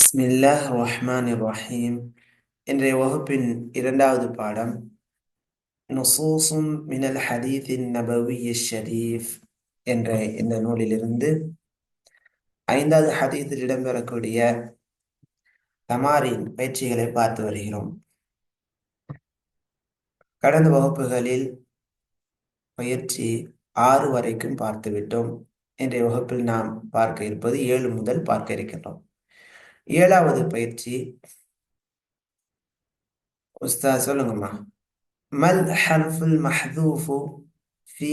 பிஸ்மில்லாஹ் ரஹ்மான் ரஹீம் இன்றைய வகுப்பின் இரண்டாவது பாடம் நுசூசும் மினல் ஹதீத்தின் நபவிய ஷரீஃப் என்ற இந்த நூலிலிருந்து ஐந்தாவது ஹதீதில் இடம்பெறக்கூடிய தமாரின் பயிற்சிகளை பார்த்து வருகிறோம். கடந்த வகுப்புகளில் பயிற்சி ஆறு வரைக்கும் பார்த்துவிட்டோம். இன்றைய வகுப்பில் நாம் பார்க்க இருப்பது ஏழு முதல் பார்க்க இருக்கின்றோம். ஏழாவது பயிற்சி. உஸ்தா சொல்லுங்கம்மா. மல் ஹர்ஃபுல் மஹதூஃபு ஃபி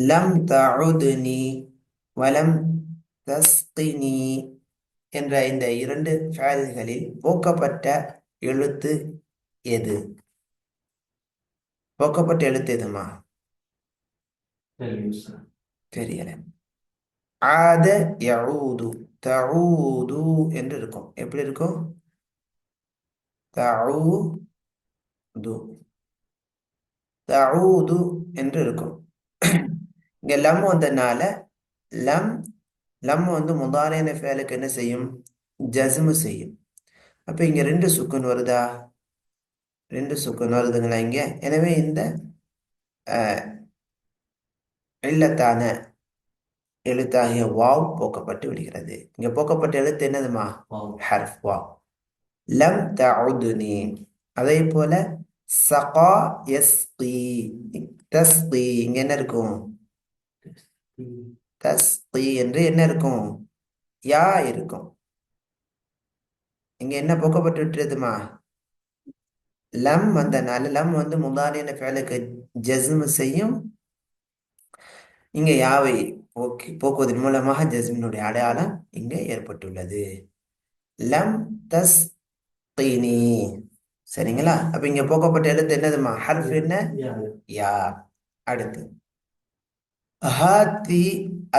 லம் தஉத்னி வலம் தஸ்கினி என்ற இந்த இரண்டு ஃபேல்களில் போக்கப்பட்ட எழுத்து எது? போக்கப்பட்ட எழுத்து எதுமா தெரியல. ஆத யஊது தூது என்று இருக்கும். எப்படி இருக்கும்? தூது தஊது என்று இருக்கும். இங்க லம் வந்தனால லம் லம் வந்து முதாரின ஃபேலுக்கு என்ன செய்யும்? ஜஸ்மு செய்யும். அப்ப இங்க ரெண்டு சுக்குன் வருதா? ரெண்டு சுக்குன் வருதுங்களா இங்க? எனவே இந்த இல்லத்தான எழுத்தாகிய வாவ் போக்கப்பட்டு விடுகிறது. இங்க போக்கப்பட்ட எழுத்து என்னதுமா? ஹர்ஃப் வாவ். லம் தஉதுனி அதே போல சகா யஸ்கி தஸ்கி இங்க என்ன இருக்கும்? தஸ்கி என்று என்ன இருக்கும்? யா இருக்கும். இங்க என்ன போக்கப்பட்டு விட்டுறதுமா? லம் வந்தனால லம் வந்து முதாரின ஃபேலுக்கு ஜஸ்மு செய்யும் இங்க யாவை போக்கி போக்குவதன் மூலமாக ஜஸ்மினுடைய அடையாளம் இங்கே ஏற்பட்டுள்ளது. லம் தஸ் சரிங்களா? அப்ப இங்க போக்கப்பட்ட எழுத்து என்னதுமா? ஹர்ஃப் என்ன? யா. அடுத்து. ஹாத்தி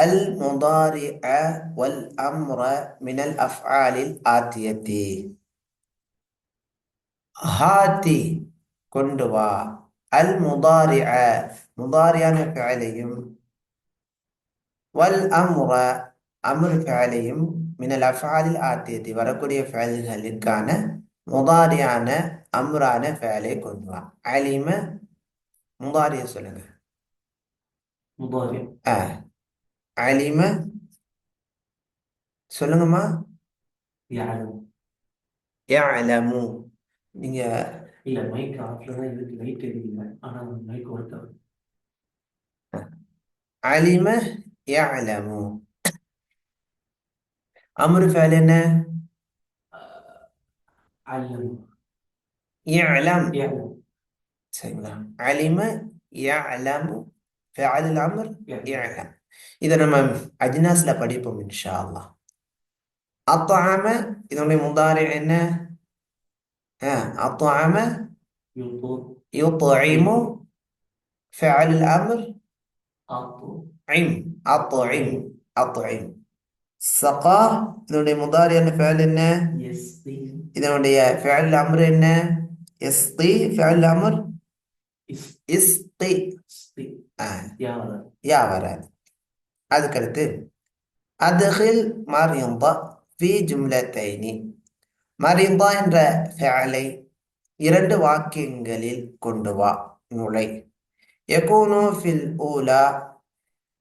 அல் முதாரி வல் அம்ர மினல் அஃஆலில் ஆத்தியத்தி. ஹாத்தி கொண்டு வா. அல் முதாரி முதாரியான ஃபேலையும் வல் அம்ர அம்ர் ஃபேலையும் மினல் அஃபாலில் ஆத்தியத்தை வரக்கூடிய ஃபேல்களிற்கான முதாரியான அம்ரான ஃபேலை கொண்டு வா அலிம முதாரிய சொல்லுங்க அலிம சொல்லுங்கம்மா யஅலமு நீங்க இல்ல மைக் ஆஃப்ல தான் இருக்கு லைட் எரியுது ஆனா மைக் ஒர்க் ஆகுது அலிம யஅலமு அம்ரு ஃபேல் என்ன யஅலம் சரிங்களா அலிம யஅலமு ஃபஅல் அம்ர் யஅலம் இதை நம்ம அஜ்னாஸ்ல படிப்போம் இன்ஷா அல்லாஹ் அத்அம இதனுடைய முதாரி என்ன அத்அம யுத்இமு ஃபஅல் அம்ர் ஐம் அத்இம் அத்இம் சகா இதனுடைய முதாரி என்ன ஃபேல் என்ன? இதனுடைய ஃபேல் அம்ர் என்ன? எஸ்தி ஃபேல் அம்ர்? இஸ்தி. யா வராது அதுக்கடுத்து அதுகில் மரிந்தா ஃபி ஜும்லத்தைனி. மரிந்தா என்ற ஃபேலை இரண்டு வாக்கியங்களில் கொண்டு வா நுழை. யகூனு ஃபில் ஊலா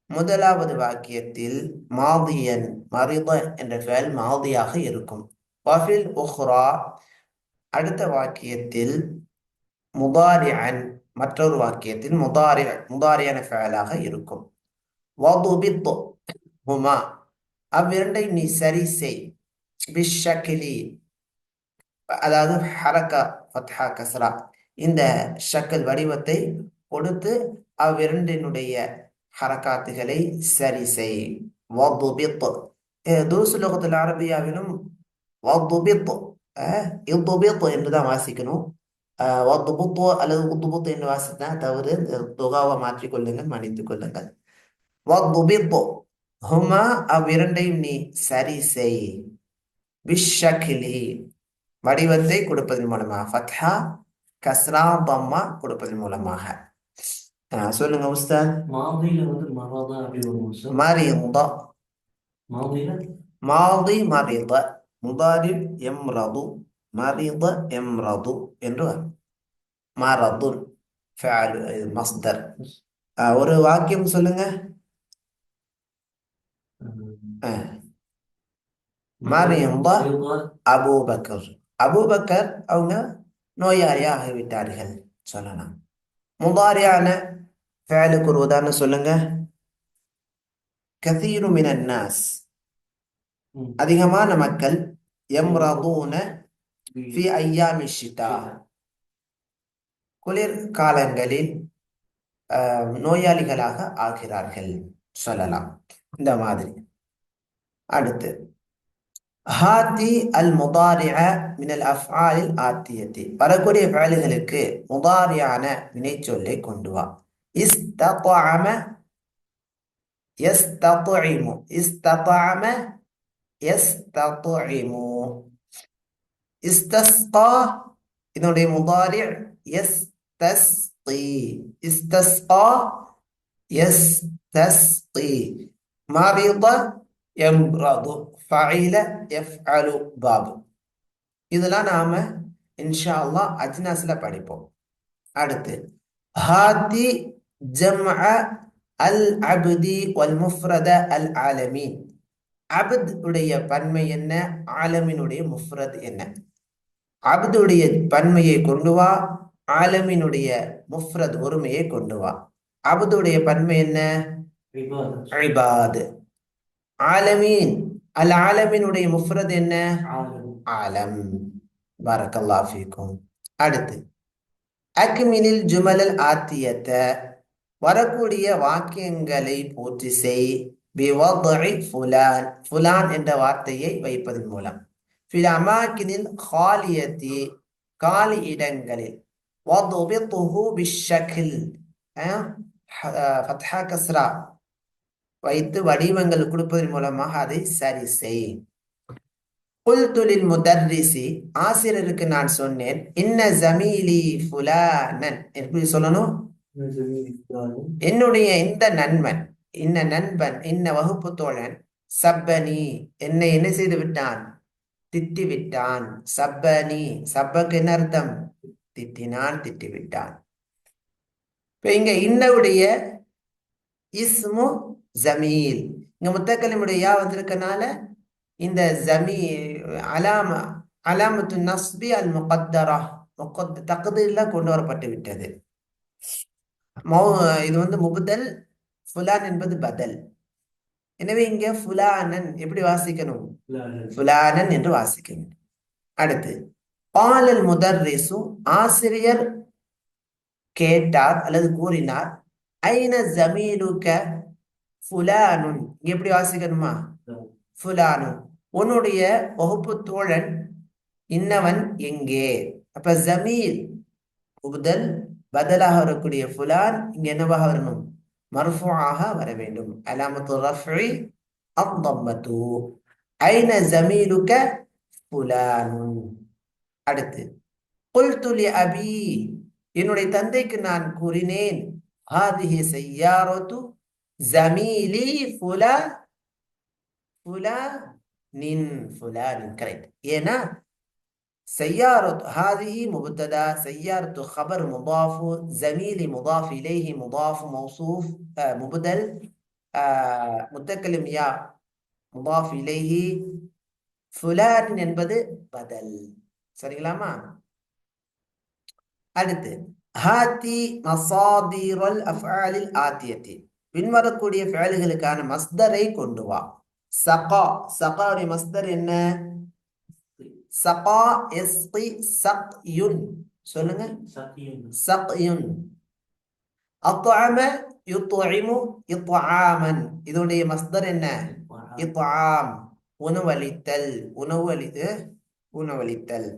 முதலாவது வாக்கியத்தில் மாதியன் மரித என்ற ஃபேல் மாதியாக இருக்கும். வஃபில் உஹ்ரா அடுத்த வாக்கியத்தில் முதாரிஅன் மற்றொரு வாக்கியத்தில் முதாரி முதாரியான ஃபேலாக இருக்கும். வதுபித் ஹுமா அவ்விரண்டை நீ சரி செய். பிஷக்கிலி அதாவது ஹரக்கா ஃபத்ஹா கஸ்ரா. இந்த ஷக்கல் வடிவத்தை கொடுத்து அவ்விரண்டினுடைய ஹரக்காத்துகளை சரி செய். வதுபித். அரபியாவிலும் வதுபித். இத்துபித் என்று தான் வாசிக்கணும். வதுபுத்து அல்லது என்று வாசித்தா தவறு. துகாவை மாற்றிக்கொள்ளுங்கள் மன்னித்துக் கொள்ளுங்கள். வதுபித். ஹுமா அவ்விரண்டையும் நீ சரி செய். விஷகிலி வடிவத்தை கொடுப்பதன் மூலமாக. ஃபத்ஹா கஸ்ரா பம்மா கொடுப்பதன் மூலமாக. சொல்லுங்க உஸ்தாத். மாதில வந்து மரதா அப்படி வரும் சார். மரித மாதில? மாதி மரித முதாரி எம்ரது மரித எம்ரது என்று வரும். மரதுன் ஃபஅல் இது மஸ்தர். ஆ, ஒரு வாக்கியம் சொல்லுங்க. ஆ. மரியம் அபூபக்கர். அபூபக்கர் அவங்க நோயாளியாக ஆகிவிட்டார்கள் சொல்லலாம். முதாரியான ஃபேலுக்கு ஒரு உதாரணம் சொல்லுங்க கதீரு மினன் நாஸ் அதிகமான மக்கள் எம்ரதூன ஃபி ஐயாமி ஷிதா குளிர் காலங்களில் நோயாளிகளாக ஆகிறார்கள் சொல்லலாம் இந்த மாதிரி அடுத்து ஹாத்தி அல் முதாரிஅ மினல் அஃஆலில் ஆத்தியத்தி வரக்கூடிய ஃபேலுகளுக்கு முதாரியான வினைச்சொல்லை கொண்டு வா இஸ்தத்அம யஸ்தத்இமு இஸ்தத்அம யஸ்தத்இமு இஸ்தஸ்கா இதனுடைய முதாரி யஸ்தஸ்கி இஸ்தஸ்கா யஸ்தஸ்கி மரித யம்ரது ஃபஇல யஃஅலு பாபு இதெல்லாம் நாம இன்ஷா அல்லாஹ் அஜ்னாஸ்ல படிப்போம் அடுத்து ஹாதி ஜம்அ அல் அப்தி வல் முஃப்ரத அல் ஆலமீன் அப்த் உடைய பன்மை என்ன? ஆலமினுடைய முஃப்ரத் என்ன? அப்துடைய பன்மையை கொண்டு வா ஆலமினுடைய முஃப்ரத் ஒருமையை கொண்டு வா. அப்துடைய பன்மை என்ன? இபாத். ஆலமீன் அல் ஆலமினுடைய முஃப்ரத் என்ன? ஆலம். பரக்கல்லா ஃபீக்கும். அடுத்து அக்மினில் ஜுமலல் ஆத்தியத்த. வரக்கூடிய வாக்கியங்களை பூர்த்தி செய். ஃபுலான். ஃபுலான் என்ற வார்த்தையை வைப்பதன் மூலம். ஃபில் அமாக்கினில் காலியத்தி காலி இடங்களில். ஃபத்ஹா கஸ்ரா. வைத்து வடிவங்கள் கொடுப்பதன் மூலமாக அதை சரி செய். குல்துலில் முதர்ரிசி ஆசிரியருக்கு நான் சொன்னேன் இன்ன ஜமீலி ஃபுலானன். எப்படி சொல்லணும்? என்னுடைய இந்த நண்பன் இன்ன நண்பன் இன்ன வகுப்பு தோழன் சப்பனி என்னை என்ன செய்து விட்டான் திட்டி விட்டான் சப்பனி சப்பக்கு என்ன அர்த்தம்? திட்டினான் திட்டி விட்டான் இப்ப இங்க இன்னவுடைய இஸ்மு ஜமீல். இங்க முத்தக்கலிமுடைய யா வந்திருக்கனால இந்த ஜமீ அலாம அலாமத்து நஸ்பி அல் முகத்தரா முகத் தக்தீர்ல கொண்டு வரப்பட்டு விட்டது மௌ இது வந்து முபுதல் ஃபுலான் என்பது பதல். எனவே இங்க ஃபுலானன் எப்படி வாசிக்கணும்? ஃபுலானன். என்று வாசிக்க வேண்டும் அடுத்து பாலல் முதர்ரிசு ஆசிரியர் கேட்டார் அல்லது கூறினார் ஐன ஜமீலுக்க ஃபுலானுன்? எப்படி வாசிக்கணுமா? ஃபுலானுன். உன்னுடைய வகுப்பு தோழன் இன்னவன் எங்கே? அப்ப ஜமீல் உபுதல் பதிலாக வரக்கூடிய ஃபுலான் இங்க என்னவாக வரணும்? மர்ஃபூஆக வர வேண்டும். அலாமத்து ரஃபி அத்தம்மத்து. ஐன ஜமீலுக்க ஃபுலானுன் அடுத்து குல்து லி அபி என்னுடைய தந்தைக்கு நான் கூறினேன் ஹாதிஹி சய்யாரத்து ஜமீலி ஃபுலா ஃபுலானின் ஃபுலானின் கரெக்ட் ஏன்னா سيارة هذه مبتدا سيارة خبر مضاف زميلي مضاف إليه مضاف موصوف آه مبدل آه متكلم يا مضاف إليه فلان என்பது பதில் சரிங்களாமா அடுத்து ஹாத்தி மசாதிரல் அஃஆலில் ஆத்தியத்தி பின்வரக்கூடிய ஃபேலுகளுக்கான மஸ்தரை கொண்டு வா சகா சகாவுடைய மஸ்தர் என்ன சகா எஸ்கி சக்யுன் சொல்லுங்க. சக்யுன் அத்அம யுத்இமு இத்ஆமன் இதோடைய மஸ்தர் என்ன? இத்ஆம் உணவளித்தல். உணவளித்து உணவளித்தல்.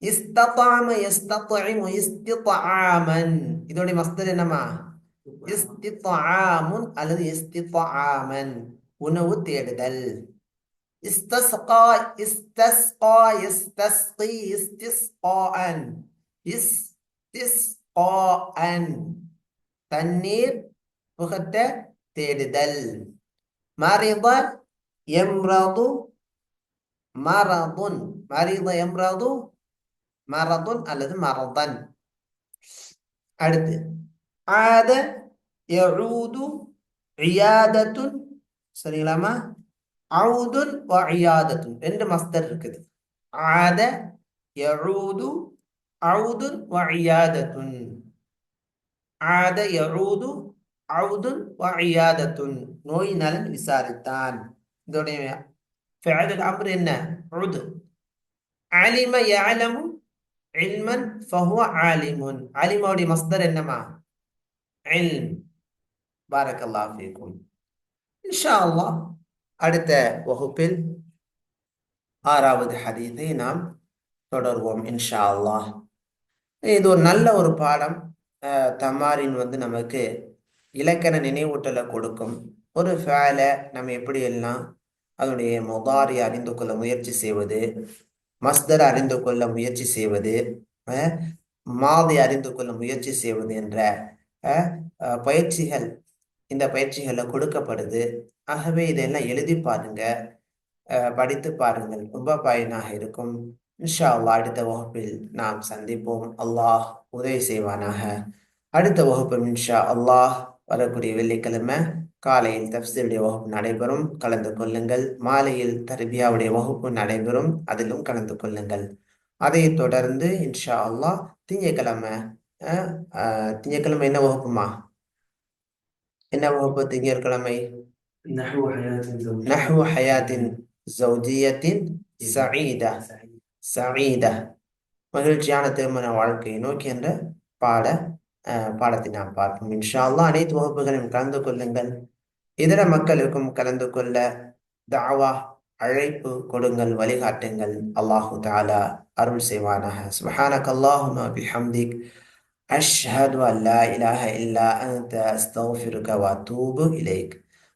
இஸ்ததாம யஸ்தத்இமு இஸ்தித்ஆமன். இதோடைய மஸ்தர் என்னமா இஸ்தித்ஆமுன் அல்லது இஸ்தித்ஆமன். உணவு தேடுதல். استسقى استسقى يستسقي استسقاء استسقاء தண்ணீர் புகட்ட தேடுதல் மரித எம்ரது மரதுன் மரித எம்ரது மரதுன் அல்லது மரதன் அடுத்து ஆத யஊது இயாதத்துன் சரிங்களாமா அவுதுன் வ இயாதத்துன் ரெண்டு மஸ்தர் இருக்குது ஆத யஊது அவுதுன் வ இயாதத்துன் ஆத யஊது அவுதுன் வ இயாதத்துன் நோய் நலன் விசாரித்தான் இதோடைய ஃபெஅலுல் அம்ர் என்ன உது அலிம யஅலமு இல்மன் ஃபஹுவ ஆலிமுன் அலிமோடைய மஸ்தர் என்னமா இல்ம் பாரக்கல்லாஹு ஃபீக்கும் இன்ஷா அல்லாஹ் அடுத்த வகுப்பில் ஆறாவது ஹதீஸை நாம் தொடர்வோம் இன்ஷா அல்லாஹ் இது ஒரு நல்ல ஒரு பாடம். தமாரின் வந்து நமக்கு இலக்கண நினைவூட்டலை கொடுக்கும். ஒரு ஃபேலை நம்ம எப்படி எல்லாம் அதனுடைய முகாரி அறிந்து கொள்ள முயற்சி செய்வது மஸ்தர் அறிந்து கொள்ள முயற்சி செய்வது மாதை அறிந்து கொள்ள முயற்சி செய்வது என்ற அஹ், பயிற்சிகள் இந்த பயிற்சிகளில் கொடுக்கப்படுது. ஆகவே இதெல்லாம் எழுதி பாருங்க. அஹ், படித்து பாருங்கள். ரொம்ப பயனாக இருக்கும். இன்ஷா அல்லாஹ் அடுத்த வகுப்பில் நாம் சந்திப்போம். அல்லாஹ் உதவி செய்வானாக. அடுத்த வகுப்பு இன்ஷா அல்லாஹ் வரக்கூடிய வெள்ளிக்கிழமை காலையில் தப்சீருடைய வகுப்பு நடைபெறும். கலந்து கொள்ளுங்கள். மாலையில் தர்பியாவுடைய வகுப்பு நடைபெறும். அதிலும் கலந்து கொள்ளுங்கள். அதைத் தொடர்ந்து இன்ஷா அல்லாஹ் திங்கட்கிழமை அஹ், அஹ், திங்கட்கிழமை என்ன வகுப்புமா? என்ன வகுப்பு திங்கட்கிழமை نحو حياة زوجية நஹ்வு ஹயாத்தின் ஜௌஜியத்தின் சஈதா சஈதா மகிழ்ச்சியான திருமண வாழ்க்கையை நோக்கி என்ற பாட அஹ், பாடத்தை நாம் பார்ப்போம் இன்ஷா அல்லாஹ் அனைத்து வகுப்புகளையும் கலந்து கொள்ளுங்கள் இதர மக்களுக்கும் கலந்து கொள்ள தாவா அழைப்பு கொடுங்கள் வழிகாட்டுங்கள் அல்லாஹு தாலா அருள் செய்வானாக சுபஹானக் அல்லாஹும பிஹம்திக் அஷ்ஹது அன் லா இலாஹ இல்லா அன்த அஸ்தக்ஃபிருக வ அத்தூபு இலைக்